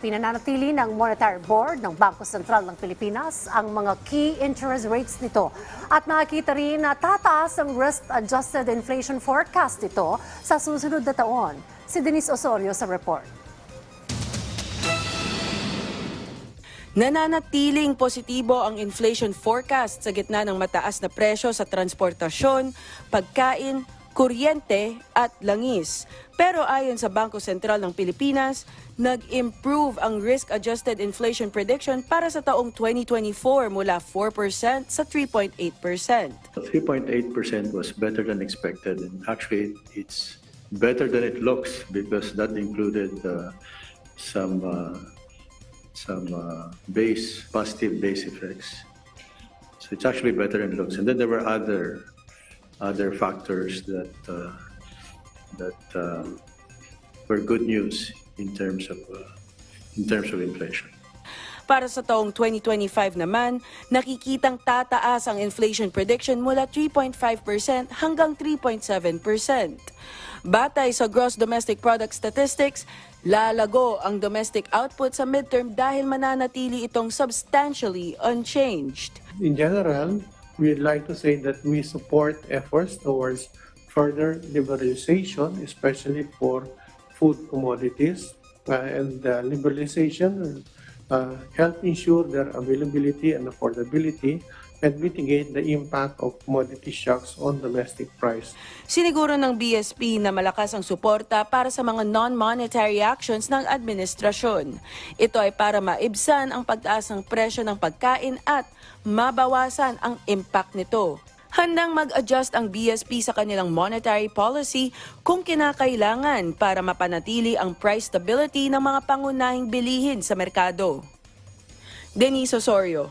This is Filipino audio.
pinananatili ng Monetary Board ng Bangko Sentral ng Pilipinas ang mga key interest rates nito. At nakikita rin na tataas ang risk-adjusted inflation forecast nito sa susunod na taon. Si Denise Osorio sa report. Nananatiling positibo ang inflation forecast sa gitna ng mataas na presyo sa transportasyon, pagkain, kuryente at langis. Pero ayon sa Bangko Sentral ng Pilipinas, nag-improve ang risk-adjusted inflation prediction para sa taong 2024 mula 4% sa 3.8%. 3.8% was better than expected, and actually, it's better than it looks because that included uh, some uh, some uh, base positive base effects. So it's actually better than it looks. And then there were other other factors that uh, that uh, were good news in terms of uh, in terms of inflation. Para sa taong 2025 naman, nakikitang tataas ang inflation prediction mula 3.5% hanggang 3.7%. Batay sa gross domestic product statistics, lalago ang domestic output sa midterm dahil mananatili itong substantially unchanged. in general, we'd like to say that we support efforts towards further liberalization, especially for food commodities, uh, and uh, liberalization uh, help ensure their availability and affordability and mitigate the impact of commodity shocks on domestic price. Siniguro ng BSP na malakas ang suporta para sa mga non-monetary actions ng administrasyon. Ito ay para maibsan ang pagtaas ng presyo ng pagkain at mabawasan ang impact nito. Handang mag-adjust ang BSP sa kanilang monetary policy kung kinakailangan para mapanatili ang price stability ng mga pangunahing bilihin sa merkado. Denise Osorio,